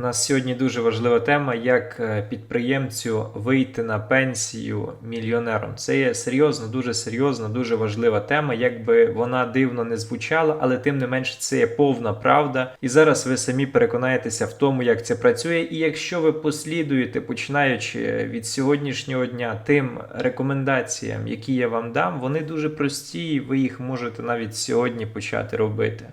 У нас сьогодні дуже важлива тема, як е, підприємцю вийти на пенсію мільйонером. Це є серйозно, дуже серйозна, дуже важлива тема. Якби вона дивно не звучала, але тим не менше це є повна правда. І зараз ви самі переконаєтеся в тому, як це працює. І якщо ви послідуєте, починаючи від сьогоднішнього дня, тим рекомендаціям, які я вам дам, вони дуже прості, і ви їх можете навіть сьогодні почати робити.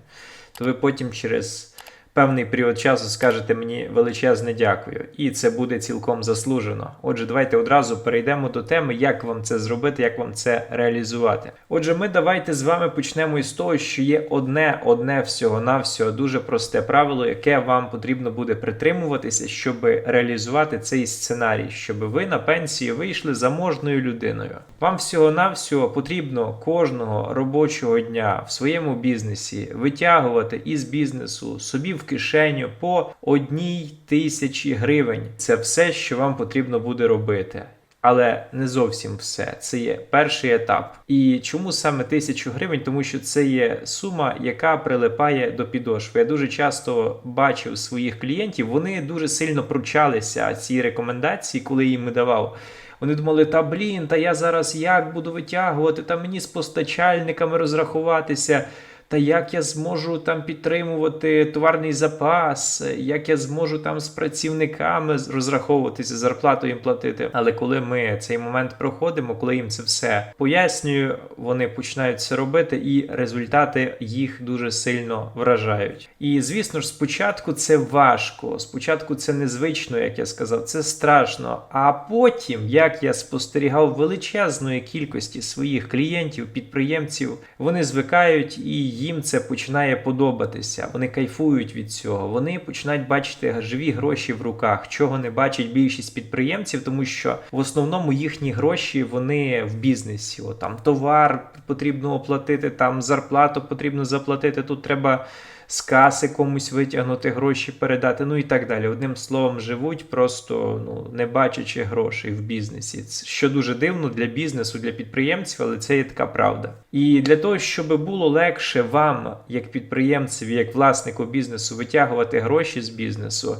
То ви потім через певний період часу скажете мені величезне дякую, і це буде цілком заслужено. Отже, давайте одразу перейдемо до теми, як вам це зробити, як вам це реалізувати. Отже, ми давайте з вами почнемо із того, що є одне, одне всього-навсього дуже просте правило, яке вам потрібно буде притримуватися, щоб реалізувати цей сценарій, щоб ви на пенсії вийшли заможною людиною. Вам всього-навсього потрібно кожного робочого дня в своєму бізнесі витягувати із бізнесу собі в кишеню по одній тисячі гривень. Це все, що вам потрібно буде робити. Але не зовсім все. Це є перший етап. І чому саме тисячу гривень? Тому що це є сума, яка прилипає до підошви. Я дуже часто бачив своїх клієнтів, вони дуже сильно пручалися ці рекомендації, коли їм давав. Вони думали, та блін, та я зараз як буду витягувати, та мені з постачальниками розрахуватися. Та як я зможу там підтримувати товарний запас, як я зможу там з працівниками розраховуватися, зарплату їм платити. Але коли ми цей момент проходимо, коли їм це все пояснюю, вони починають це робити, і результати їх дуже сильно вражають. І звісно ж, спочатку це важко, спочатку це незвично, як я сказав, це страшно. А потім, як я спостерігав величезної кількості своїх клієнтів, підприємців, вони звикають і їм це починає подобатися. Вони кайфують від цього. Вони починають бачити живі гроші в руках, чого не бачить більшість підприємців, тому що в основному їхні гроші вони в бізнесі. О, там товар потрібно оплатити, там зарплату потрібно заплатити. Тут треба. З каси комусь витягнути гроші, передати, ну і так далі. Одним словом, живуть, просто ну не бачачи грошей в бізнесі. Що дуже дивно для бізнесу, для підприємців, але це є така правда. І для того, щоб було легше вам, як підприємцеві, як власнику бізнесу, витягувати гроші з бізнесу.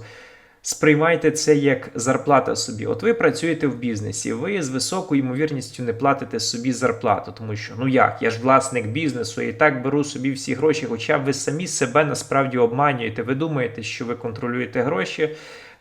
Сприймайте це як зарплата собі. От ви працюєте в бізнесі, ви з високою ймовірністю не платите собі зарплату, тому що ну як, я ж власник бізнесу і так беру собі всі гроші, хоча ви самі себе насправді обманюєте. Ви думаєте, що ви контролюєте гроші.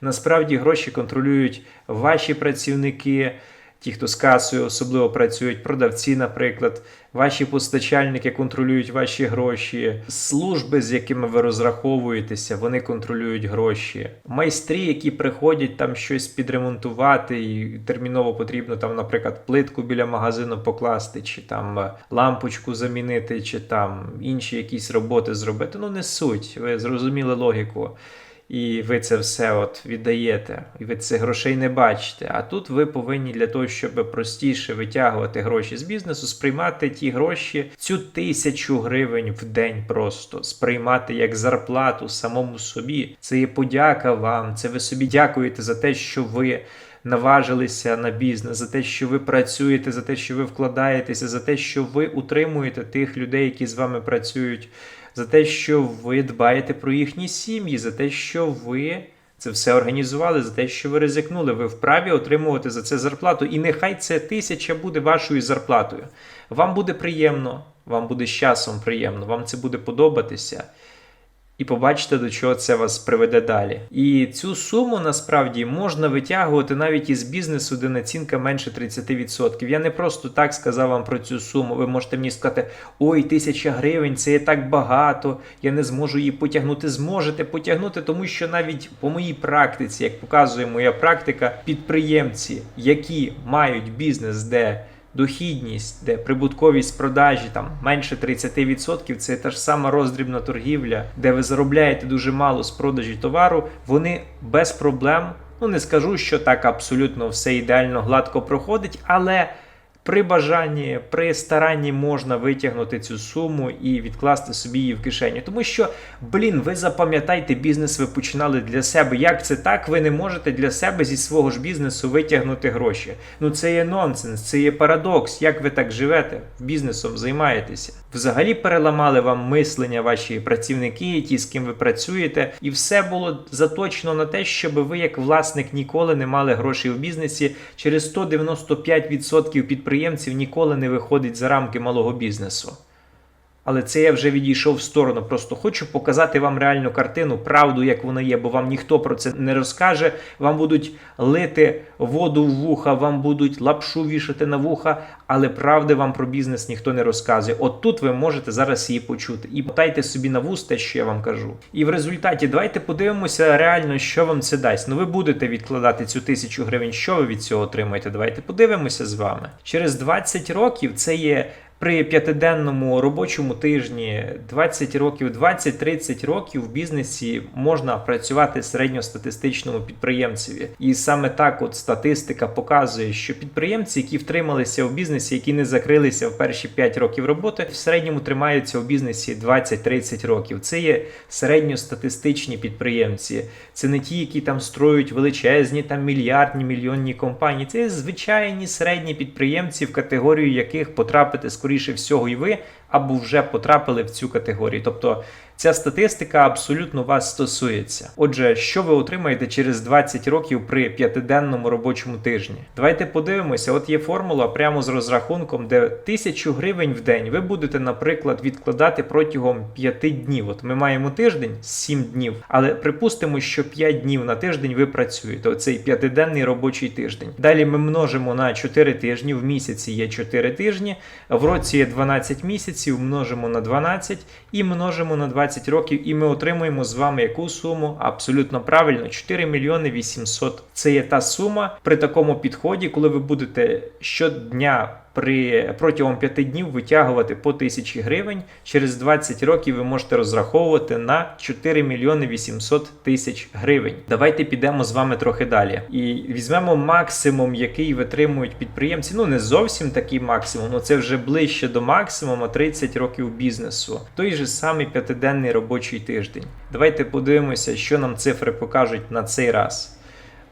Насправді гроші контролюють ваші працівники. Ті, хто з касою особливо працюють, продавці, наприклад, ваші постачальники контролюють ваші гроші, служби, з якими ви розраховуєтеся, вони контролюють гроші. Майстрі, які приходять там щось підремонтувати, і терміново потрібно там, наприклад, плитку біля магазину покласти, чи там лампочку замінити, чи там інші якісь роботи зробити. Ну не суть. Ви зрозуміли логіку і ви це все от віддаєте, і ви цих грошей не бачите. А тут ви повинні для того, щоб простіше витягувати гроші з бізнесу, сприймати ті гроші, цю тисячу гривень в день просто сприймати як зарплату самому собі. Це є подяка вам. Це ви собі дякуєте за те, що ви. Наважилися на бізнес, за те, що ви працюєте, за те, що ви вкладаєтеся, за те, що ви утримуєте тих людей, які з вами працюють, за те, що ви дбаєте про їхні сім'ї, за те, що ви це все організували, за те, що ви ризикнули. Ви вправі отримувати за це зарплату. І нехай це тисяча буде вашою зарплатою. Вам буде приємно, вам буде з часом приємно, вам це буде подобатися. І побачите, до чого це вас приведе далі. І цю суму насправді можна витягувати навіть із бізнесу, де націнка менше 30%. Я не просто так сказав вам про цю суму. Ви можете мені сказати, ой, тисяча гривень, це є так багато, я не зможу її потягнути. Зможете потягнути, тому що навіть по моїй практиці, як показує моя практика, підприємці, які мають бізнес, де дохідність, де прибутковість продажі там менше 30%, це та ж сама роздрібна торгівля, де ви заробляєте дуже мало з продажі товару, вони без проблем. Ну не скажу, що так абсолютно все ідеально гладко проходить, але при бажанні, при старанні можна витягнути цю суму і відкласти собі її в кишені. Тому що, блін, ви запам'ятайте, бізнес ви починали для себе. Як це так? Ви не можете для себе зі свого ж бізнесу витягнути гроші. Ну це є нонсенс, це є парадокс. Як ви так живете, бізнесом займаєтеся? взагалі переламали вам мислення ваші працівники, ті, з ким ви працюєте, і все було заточено на те, щоб ви, як власник, ніколи не мали грошей в бізнесі. Через 195% підприємців ніколи не виходить за рамки малого бізнесу. Але це я вже відійшов в сторону. Просто хочу показати вам реальну картину, правду, як воно є, бо вам ніхто про це не розкаже. Вам будуть лити воду в вуха, вам будуть лапшу вішати на вуха, але правди вам про бізнес ніхто не розказує. От тут ви можете зараз її почути. І питайте собі на вуз те, що я вам кажу. І в результаті давайте подивимося реально, що вам це дасть. Ну ви будете відкладати цю тисячу гривень. Що ви від цього отримаєте? Давайте подивимося з вами. Через 20 років це є. При п'ятиденному робочому тижні 20 років, 20-30 років в бізнесі можна працювати середньостатистичному підприємцеві. І саме так, от статистика показує, що підприємці, які втрималися в бізнесі, які не закрилися в перші 5 років роботи, в середньому тримаються в бізнесі 20-30 років. Це є середньостатистичні підприємці. Це не ті, які там строють величезні там мільярдні мільйонні компанії. Це звичайні середні підприємці, в категорію яких потрапити скоріше всього і ви, або вже потрапили в цю категорію. Тобто ця статистика абсолютно вас стосується. Отже, що ви отримаєте через 20 років при п'ятиденному робочому тижні? Давайте подивимося. От є формула прямо з розрахунком, де тисячу гривень в день ви будете, наприклад, відкладати протягом 5 днів. От ми маємо тиждень 7 днів, але припустимо, що 5 днів на тиждень ви працюєте. Оцей п'ятиденний робочий тиждень. Далі ми множимо на 4 тижні. В місяці є 4 тижні, в році є 12 місяців, множимо на 12 і множимо на 20 років, і ми отримуємо з вами яку суму? Абсолютно правильно, 4 мільйони 800. Це є та сума при такому підході, коли ви будете щодня при протягом 5 днів витягувати по 1000 гривень. Через 20 років ви можете розраховувати на 4 мільйони 800 тисяч гривень. Давайте підемо з вами трохи далі. І візьмемо максимум, який витримують підприємці. Ну не зовсім такий максимум, але це вже ближче до максимуму 30 років бізнесу. Той же самий п'ятиденний робочий тиждень. Давайте подивимося, що нам цифри покажуть на цей раз.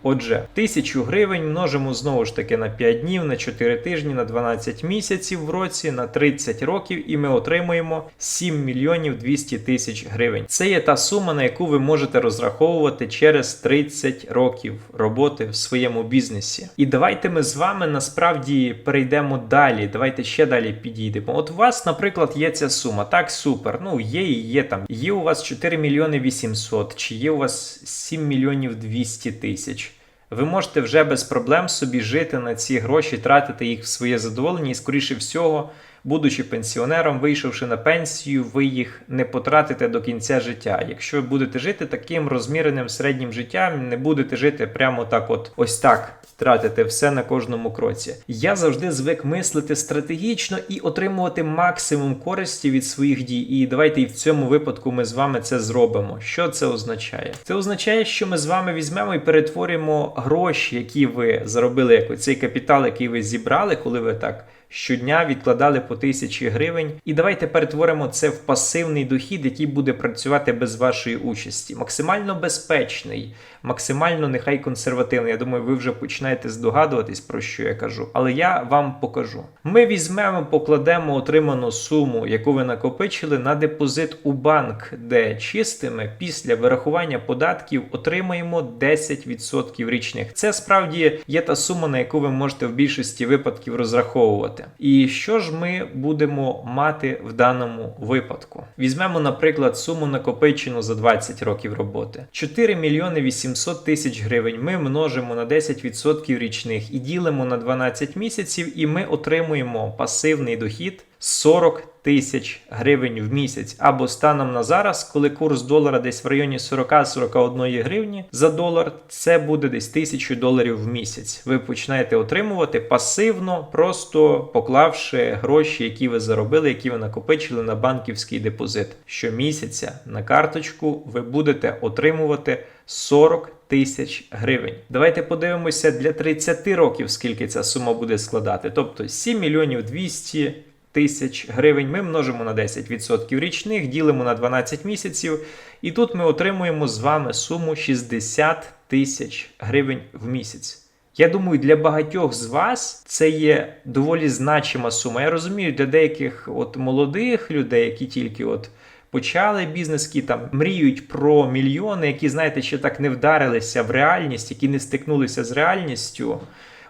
Отже, 1000 гривень множимо знову ж таки на 5 днів, на 4 тижні, на 12 місяців в році, на 30 років, і ми отримуємо 7 мільйонів 200 тисяч гривень. Це є та сума, на яку ви можете розраховувати через 30 років роботи в своєму бізнесі. І давайте ми з вами насправді перейдемо далі. Давайте ще далі підійдемо. От у вас, наприклад, є ця сума. Так, супер. Ну, є і є там. Є у вас 4 мільйони 800, чи є у вас 7 мільйонів 200 тисяч. Ви можете вже без проблем собі жити на ці гроші, тратити їх в своє задоволення, і, скоріше всього, будучи пенсіонером, вийшовши на пенсію, ви їх не потратите до кінця життя. Якщо будете жити таким розміреним середнім життям, не будете жити прямо так, от ось так. Тратити все на кожному кроці. Я завжди звик мислити стратегічно і отримувати максимум користі від своїх дій. І давайте і в цьому випадку ми з вами це зробимо. Що це означає? Це означає, що ми з вами візьмемо і перетворимо гроші, які ви заробили, як цей капітал, який ви зібрали, коли ви так. Щодня відкладали по тисячі гривень, і давайте перетворимо це в пасивний дохід, який буде працювати без вашої участі. Максимально безпечний, максимально нехай консервативний. Я думаю, ви вже починаєте здогадуватись, про що я кажу. Але я вам покажу. Ми візьмемо, покладемо отриману суму, яку ви накопичили, на депозит у банк, де чистими після вирахування податків отримаємо 10% річних. Це справді є та сума, на яку ви можете в більшості випадків розраховувати. І що ж ми будемо мати в даному випадку? Візьмемо, наприклад, суму накопичену за 20 років роботи. 4 мільйони 800 тисяч гривень ми множимо на 10% річних і ділимо на 12 місяців, і ми отримуємо пасивний дохід 40 тисяч гривень в місяць. Або станом на зараз, коли курс долара десь в районі 40-41 гривні за долар, це буде десь 1000 доларів в місяць. Ви починаєте отримувати пасивно, просто поклавши гроші, які ви заробили, які ви накопичили на банківський депозит. Щомісяця на карточку ви будете отримувати 40 тисяч гривень. Давайте подивимося для 30 років, скільки ця сума буде складати. Тобто 7 мільйонів 200 тисяч гривень ми множимо на 10% річних, ділимо на 12 місяців, і тут ми отримуємо з вами суму 60 тисяч гривень в місяць. Я думаю, для багатьох з вас це є доволі значима сума. Я розумію, для деяких от молодих людей, які тільки от почали бізнес, які там мріють про мільйони, які, знаєте, ще так не вдарилися в реальність, які не стикнулися з реальністю.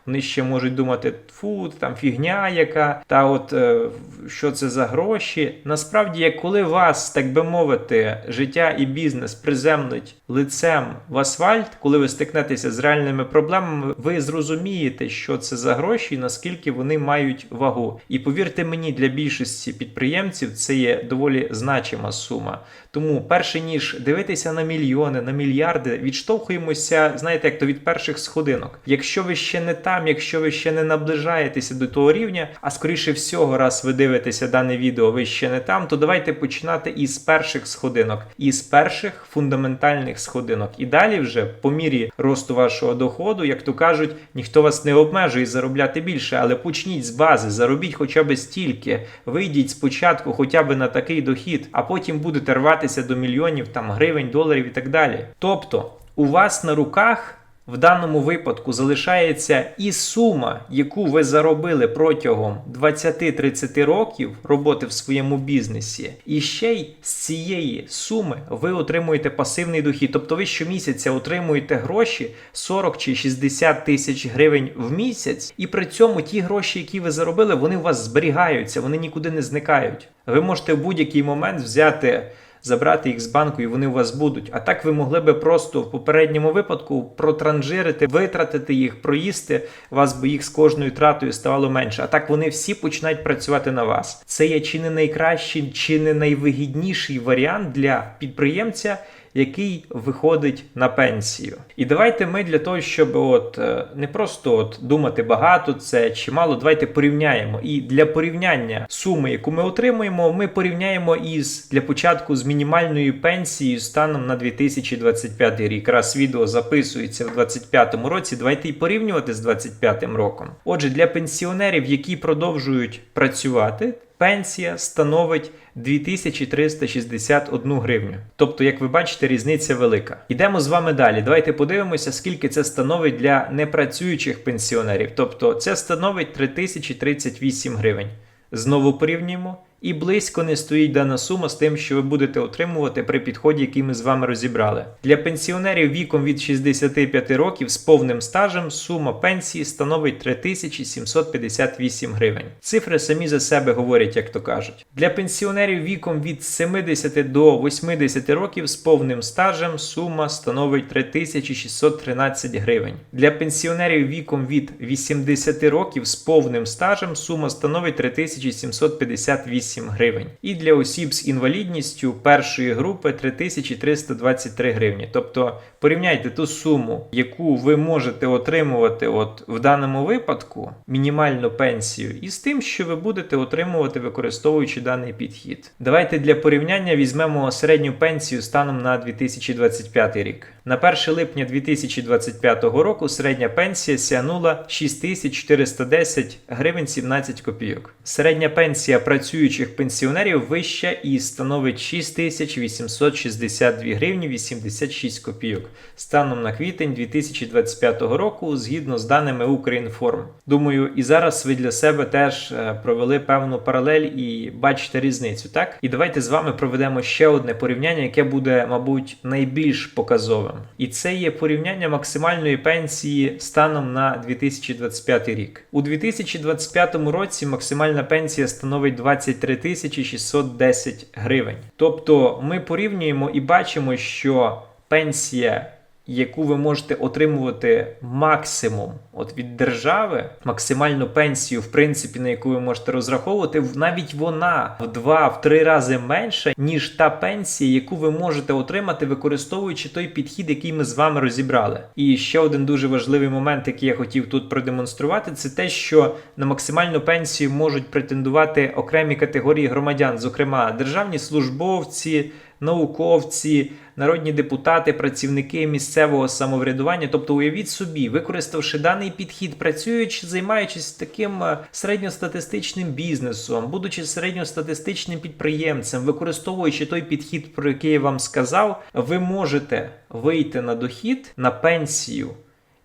Вони ще можуть думати, фу, там фігня яка, та от е, що це за гроші. Насправді, коли вас, так би мовити, життя і бізнес приземлить лицем в асфальт, коли ви стикнетеся з реальними проблемами, ви зрозумієте, що це за гроші і наскільки вони мають вагу. І повірте мені, для більшості підприємців це є доволі значима сума. Тому, перше ніж дивитися на мільйони, на мільярди, відштовхуємося, знаєте, як то від перших сходинок. Якщо ви ще не там, якщо ви ще не наближаєтеся до того рівня, а скоріше всього, раз ви дивитеся дане відео, ви ще не там, то давайте починати із перших сходинок, із перших фундаментальних сходинок. І далі, вже по мірі росту вашого доходу, як то кажуть, ніхто вас не обмежує заробляти більше, але почніть з бази, заробіть хоча б стільки, вийдіть спочатку хоча б на такий дохід, а потім будете рватися до мільйонів там гривень, доларів і так далі. Тобто, у вас на руках. В даному випадку залишається і сума, яку ви заробили протягом 20-30 років роботи в своєму бізнесі, і ще й з цієї суми ви отримуєте пасивний дохід. Тобто ви щомісяця отримуєте гроші 40 чи 60 тисяч гривень в місяць, і при цьому ті гроші, які ви заробили, вони у вас зберігаються, вони нікуди не зникають. Ви можете в будь-який момент взяти забрати їх з банку, і вони у вас будуть. А так ви могли би просто в попередньому випадку протранжирити, витратити їх, проїсти вас, би їх з кожною тратою ставало менше. А так вони всі починають працювати на вас. Це є чи не найкращий, чи не найвигідніший варіант для підприємця. Який виходить на пенсію, і давайте ми для того, щоб от е, не просто от думати багато це чи мало, давайте порівняємо. І для порівняння суми, яку ми отримуємо, ми порівняємо із для початку з мінімальною пенсією станом на 2025 рік. Раз відео записується в 2025 році. Давайте і порівнювати з 2025 роком. Отже, для пенсіонерів, які продовжують працювати. Пенсія становить 2361 гривню. Тобто, як ви бачите, різниця велика. Ідемо з вами далі. Давайте подивимося, скільки це становить для непрацюючих пенсіонерів. Тобто, це становить 3038 гривень. Знову порівнюємо. І близько не стоїть дана сума з тим, що ви будете отримувати при підході, який ми з вами розібрали. Для пенсіонерів віком від 65 років з повним стажем сума пенсії становить 3758 гривень. Цифри самі за себе говорять, як то кажуть. Для пенсіонерів віком від 70 до 80 років з повним стажем сума становить 3613 гривень. Для пенсіонерів віком від 80 років з повним стажем сума становить 3758 гривень. І для осіб з інвалідністю першої групи 3323 гривні. Тобто порівняйте ту суму, яку ви можете отримувати от в даному випадку, мінімальну пенсію, із тим, що ви будете отримувати, використовуючи даний підхід. Давайте для порівняння візьмемо середню пенсію станом на 2025 рік. На 1 липня 2025 року середня пенсія сягнула 6410 гривень 17 копійок. Середня пенсія працюючих пенсіонерів вища і становить 6862 гривні 86 копійок станом на квітень 2025 року, згідно з даними Українформ. Думаю, і зараз ви для себе теж е, провели певну паралель і бачите різницю, так? І давайте з вами проведемо ще одне порівняння, яке буде, мабуть, найбільш показовим. І це є порівняння максимальної пенсії станом на 2025 рік. У 2025 році максимальна пенсія становить 23 тисячі 610 гривень. Тобто ми порівнюємо і бачимо, що пенсія. Яку ви можете отримувати максимум от від держави, максимальну пенсію, в принципі, на яку ви можете розраховувати, навіть вона в два-три рази менша, ніж та пенсія, яку ви можете отримати, використовуючи той підхід, який ми з вами розібрали. І ще один дуже важливий момент, який я хотів тут продемонструвати, це те, що на максимальну пенсію можуть претендувати окремі категорії громадян, зокрема державні службовці науковці, народні депутати, працівники місцевого самоврядування. Тобто, уявіть собі, використавши даний підхід, працюючи, займаючись таким е, середньостатистичним бізнесом, будучи середньостатистичним підприємцем, використовуючи той підхід, про який я вам сказав, ви можете вийти на дохід на пенсію,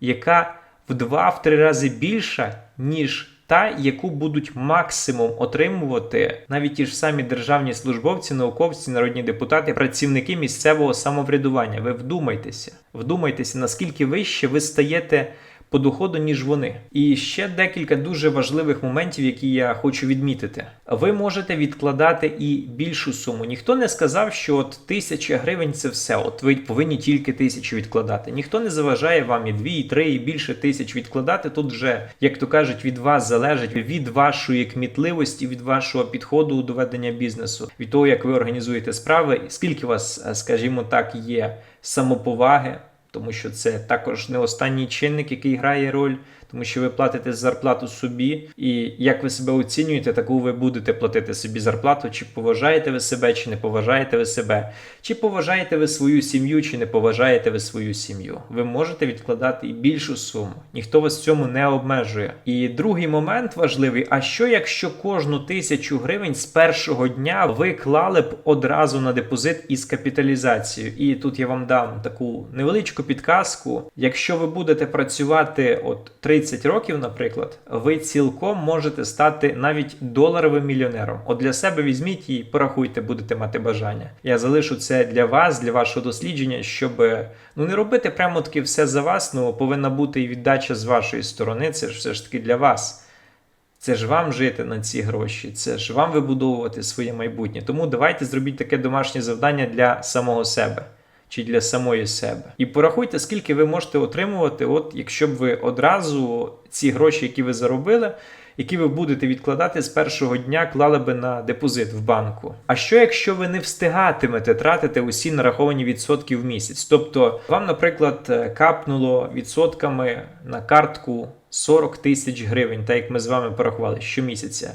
яка в 2-3 рази більша, ніж та, яку будуть максимум отримувати навіть ті ж самі державні службовці, науковці, народні депутати, працівники місцевого самоврядування. Ви вдумайтеся, вдумайтеся, наскільки вище ви стаєте по доходу, ніж вони. І ще декілька дуже важливих моментів, які я хочу відмітити. Ви можете відкладати і більшу суму. Ніхто не сказав, що от тисяча гривень це все. От ви повинні тільки тисячу відкладати. Ніхто не заважає вам і дві, і три, і більше тисяч відкладати. Тут вже, як то кажуть, від вас залежить від вашої кмітливості, від вашого підходу до ведення бізнесу, від того, як ви організуєте справи, скільки у вас, е, скажімо так, є самоповаги тому що це також не останній чинник, який грає роль, тому що ви платите зарплату собі, і як ви себе оцінюєте, таку ви будете платити собі зарплату, чи поважаєте ви себе, чи не поважаєте ви себе, чи поважаєте ви свою сім'ю, чи не поважаєте ви свою сім'ю. Ви можете відкладати і більшу суму. Ніхто вас в цьому не обмежує. І другий момент важливий: а що якщо кожну тисячу гривень з першого дня ви клали б одразу на депозит із капіталізацією? І тут я вам дам таку невеличку підказку. Якщо ви будете працювати от 30 років, наприклад, ви цілком можете стати навіть доларовим мільйонером. От для себе візьміть і порахуйте, будете мати бажання. Я залишу це для вас, для вашого дослідження, щоб ну не робити прямо таки все за вас. Ну повинна бути і віддача з вашої сторони. Це ж все ж таки для вас. Це ж вам жити на ці гроші, це ж вам вибудовувати своє майбутнє. Тому давайте зробіть таке домашнє завдання для самого себе чи для самої себе. І порахуйте, скільки ви можете отримувати, от якщо б ви одразу ці гроші, які ви заробили, які ви будете відкладати з першого дня, клали би на депозит в банку. А що якщо ви не встигатимете тратити усі нараховані відсотки в місяць? Тобто вам, наприклад, капнуло відсотками на картку 40 тисяч гривень, так як ми з вами порахували щомісяця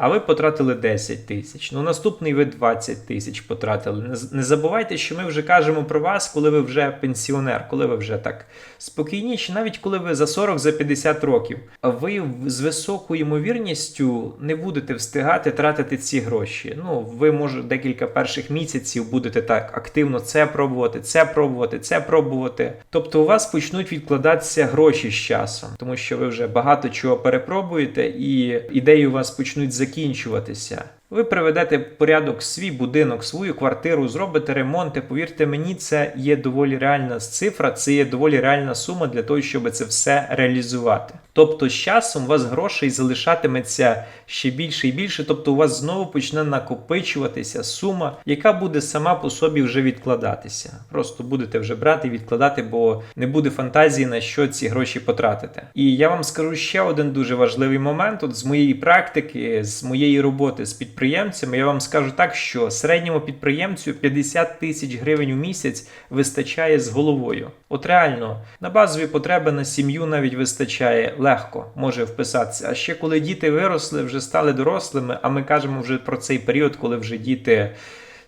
а ви потратили 10 тисяч. Ну, наступний ви 20 тисяч потратили. Не, забувайте, що ми вже кажемо про вас, коли ви вже пенсіонер, коли ви вже так спокійніші, навіть коли ви за 40 за 50 років. Ви з високою ймовірністю не будете встигати тратити ці гроші. Ну, ви, може, декілька перших місяців будете так активно це пробувати, це пробувати, це пробувати. Тобто у вас почнуть відкладатися гроші з часом, тому що ви вже багато чого перепробуєте, і ідеї у вас почнуть закінчуватися закінчуватися. Ви приведете в порядок свій будинок, свою квартиру, зробите ремонти. Повірте мені, це є доволі реальна цифра, це є доволі реальна сума для того, щоб це все реалізувати. Тобто, з часом у вас грошей залишатиметься ще більше і більше, тобто у вас знову почне накопичуватися сума, яка буде сама по собі вже відкладатися. Просто будете вже брати і відкладати, бо не буде фантазії на що ці гроші потратити. І я вам скажу ще один дуже важливий момент. От з моєї практики, з моєї роботи з підприємцями, я вам скажу так, що середньому підприємцю 50 тисяч гривень у місяць вистачає з головою. От реально, на базові потреби на сім'ю навіть вистачає легко, може вписатися. А ще коли діти виросли, вже стали дорослими, а ми кажемо вже про цей період, коли вже діти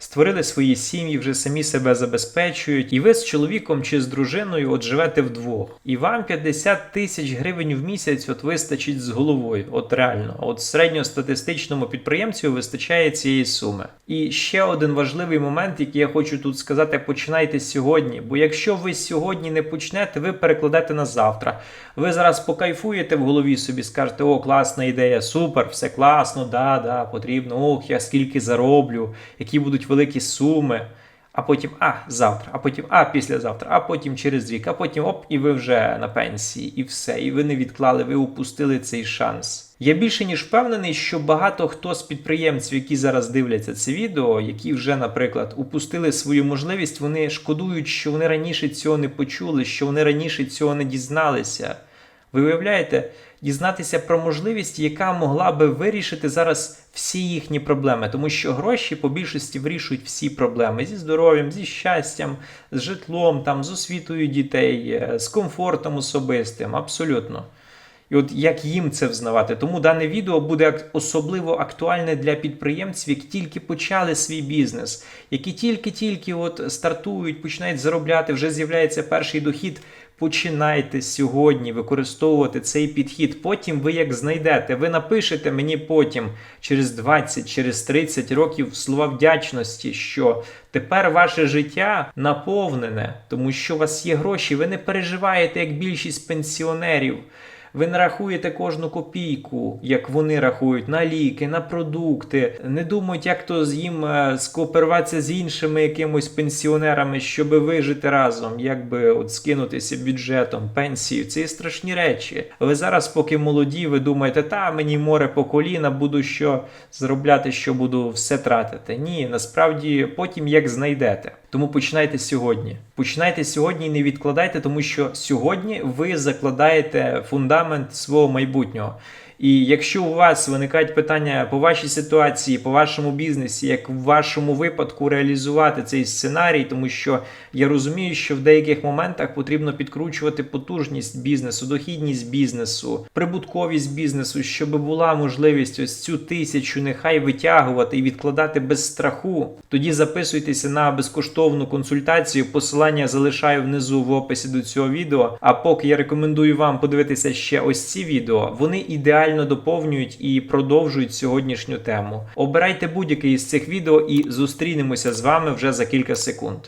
створили свої сім'ї, вже самі себе забезпечують, і ви з чоловіком чи з дружиною от живете вдвох. І вам 50 тисяч гривень в місяць от вистачить з головою. От реально, от середньостатистичному підприємцю вистачає цієї суми. І ще один важливий момент, який я хочу тут сказати: починайте сьогодні. Бо якщо ви сьогодні не почнете, ви перекладете на завтра. Ви зараз покайфуєте в голові собі, скажете, о, класна ідея, супер, все класно, да, да, потрібно, ох, я скільки зароблю, які будуть великі суми. А потім, а, завтра, а потім, а, післязавтра, а потім через рік, а потім оп, і ви вже на пенсії, і все. І ви не відклали, ви упустили цей шанс. Я більше ніж впевнений, що багато хто з підприємців, які зараз дивляться це відео, які вже, наприклад, упустили свою можливість, вони шкодують, що вони раніше цього не почули, що вони раніше цього не дізналися. Ви уявляєте, дізнатися про можливість, яка могла би вирішити зараз всі їхні проблеми, тому що гроші по більшості вирішують всі проблеми зі здоров'ям, зі щастям, з житлом, там, з освітою дітей, е, з комфортом особистим, абсолютно. І от як їм це взнавати. Тому дане відео буде особливо актуальне для підприємців, які тільки почали свій бізнес, які тільки-тільки от стартують, починають заробляти, вже з'являється перший дохід. Починайте сьогодні використовувати цей підхід. Потім ви як знайдете, ви напишете мені потім через 20, через 30 років слова вдячності, що тепер ваше життя наповнене, тому що у вас є гроші. Ви не переживаєте як більшість пенсіонерів. Ви не рахуєте кожну копійку, як вони рахують, на ліки, на продукти. Не думають, як то з їм е, скооперуватися з іншими якимось пенсіонерами, щоб вижити разом, як би от скинутися бюджетом, пенсією. Це є страшні речі. Ви зараз, поки молоді, ви думаєте, та мені море по коліна, буду що заробляти, що буду все тратити. Ні, насправді потім як знайдете. Тому починайте сьогодні. Починайте сьогодні і не відкладайте, тому що сьогодні ви закладаєте фундамент свого майбутнього. І якщо у вас виникають питання по вашій ситуації, по вашому бізнесі, як в вашому випадку реалізувати цей сценарій, тому що я розумію, що в деяких моментах потрібно підкручувати потужність бізнесу, дохідність бізнесу, прибутковість бізнесу, щоб була можливість ось цю тисячу нехай витягувати і відкладати без страху. Тоді записуйтеся на безкоштовну консультацію. Посилання залишаю внизу в описі до цього відео. А поки я рекомендую вам подивитися ще ось ці відео, вони ідеально доповнюють і продовжують сьогоднішню тему. Обирайте будь-який із цих відео і зустрінемося з вами вже за кілька секунд.